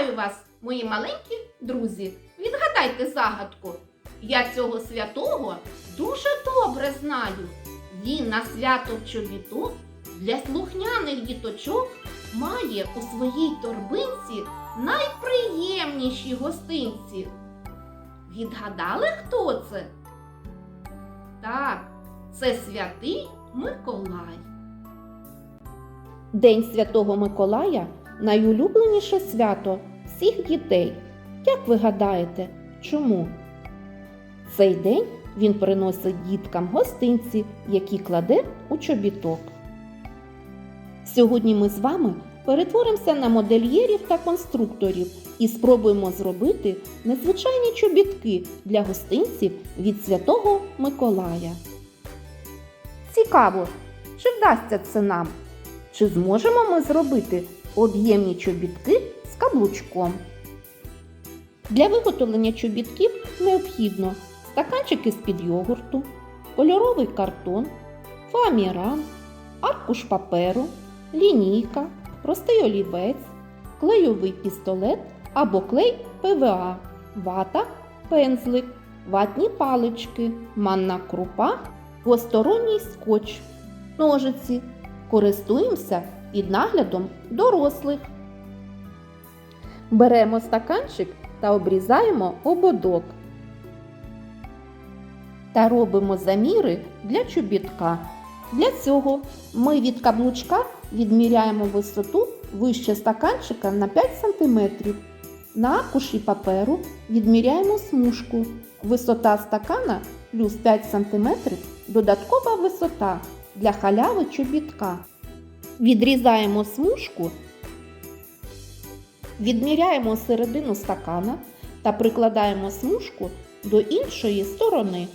Вітаю вас, мої маленькі друзі. Відгадайте загадку. Я цього святого дуже добре знаю. Він на свято в чобіток для слухняних діточок має у своїй торбинці найприємніші гостинці. Відгадали, хто це? Так, це святий Миколай. День Святого Миколая найулюбленіше свято всіх дітей. Як ви гадаєте, чому? Цей день він приносить діткам гостинці, які кладе у чобіток. Сьогодні ми з вами перетворимося на модельєрів та конструкторів і спробуємо зробити незвичайні чобітки для гостинців від Святого Миколая. Цікаво, чи вдасться це нам? Чи зможемо ми зробити об'ємні чобітки каблучком? Для виготовлення чобітків необхідно стаканчики з-під йогурту, кольоровий картон, фоаміран, аркуш паперу, лінійка, простий олівець, клейовий пістолет або клей ПВА, вата, пензлик, ватні палички, манна крупа, двосторонній скотч, ножиці. Користуємося під наглядом дорослих. Беремо стаканчик та обрізаємо ободок. Та робимо заміри для чобітка. Для цього ми від каблучка відміряємо висоту вище стаканчика на 5 см. На аркуші паперу відміряємо смужку. Висота стакана плюс 5 см додаткова висота для халяви чобітка. Відрізаємо смужку, відміряємо середину стакана та прикладаємо смужку до іншої сторони.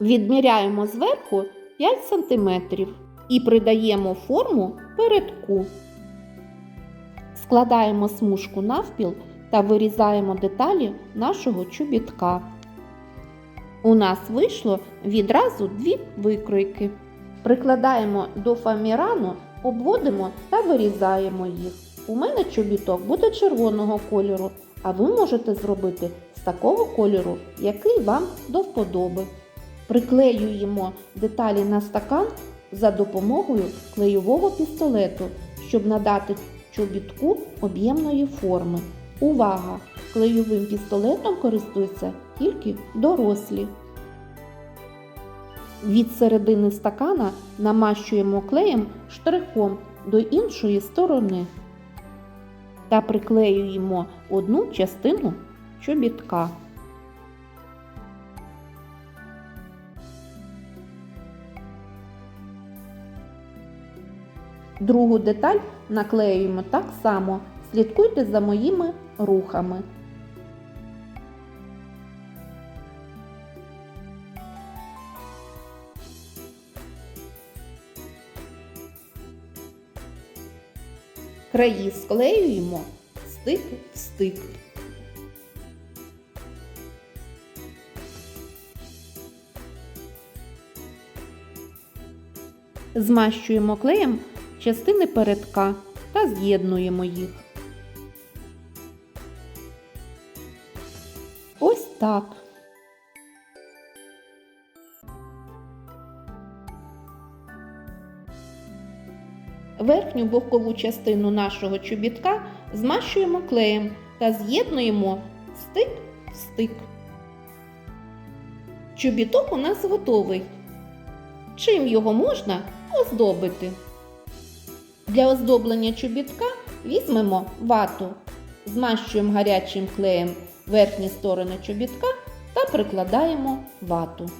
Відміряємо зверху 5 см і придаємо форму передку. Складаємо смужку навпіл та вирізаємо деталі нашого чобітка. У нас вийшло відразу дві викройки. Прикладаємо до фамірану, обводимо та вирізаємо їх. У мене чобіток буде червоного кольору, а ви можете зробити з такого кольору, який вам до вподоби. Приклеюємо деталі на стакан за допомогою клейового пістолету, щоб надати чобітку об'ємної форми. Увага! Клейовим пістолетом користуються тільки дорослі. Від середини стакана намащуємо клеєм штрихом до іншої сторони та приклеюємо одну частину чобітка. Другу деталь наклеюємо так само. Слідкуйте за моїми рухами. Краї склеюємо стик в стик. Змащуємо клеєм частини передка та з'єднуємо їх. Ось так. Верхню бокову частину нашого чобітка змащуємо клеєм та з'єднуємо стик в стик. Чобіток у нас готовий. Чим його можна оздобити? Для оздоблення чобітка візьмемо вату, змащуємо гарячим клеєм верхні сторони чобітка та прикладаємо вату.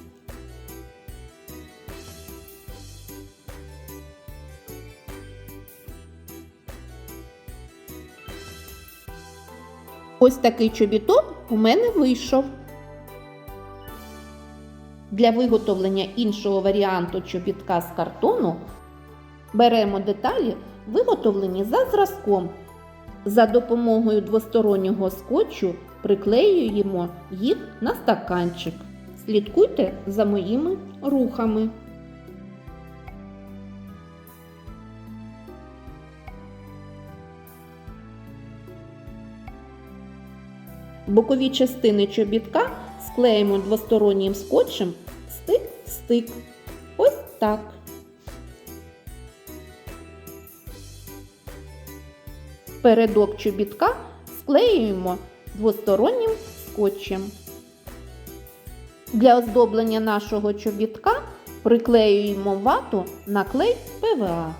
Ось такий чобіток у мене вийшов. Для виготовлення іншого варіанту чобітка з картону беремо деталі, виготовлені за зразком. За допомогою двостороннього скотчу приклеюємо їх на стаканчик. Слідкуйте за моїми рухами. Бокові частини чобітка склеїмо двостороннім скотчем стик в стик. Ось так. Передок чобітка склеюємо двостороннім скотчем. Для оздоблення нашого чобітка приклеюємо вату на клей ПВА.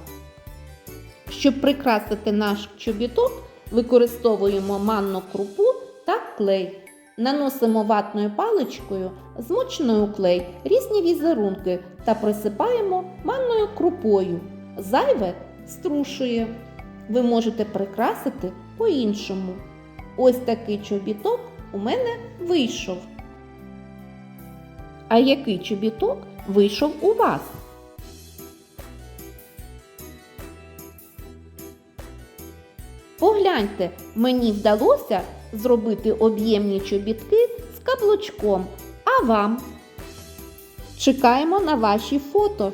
Щоб прикрасити наш чобіток, використовуємо манну крупу клей. Наносимо ватною паличкою у клей різні візерунки та присипаємо манною крупою. Зайве струшує. Ви можете прикрасити по-іншому. Ось такий чобіток у мене вийшов. А який чобіток вийшов у вас? Погляньте, мені вдалося зробити об'ємні чобітки з каблучком. А вам? Чекаємо на ваші фото.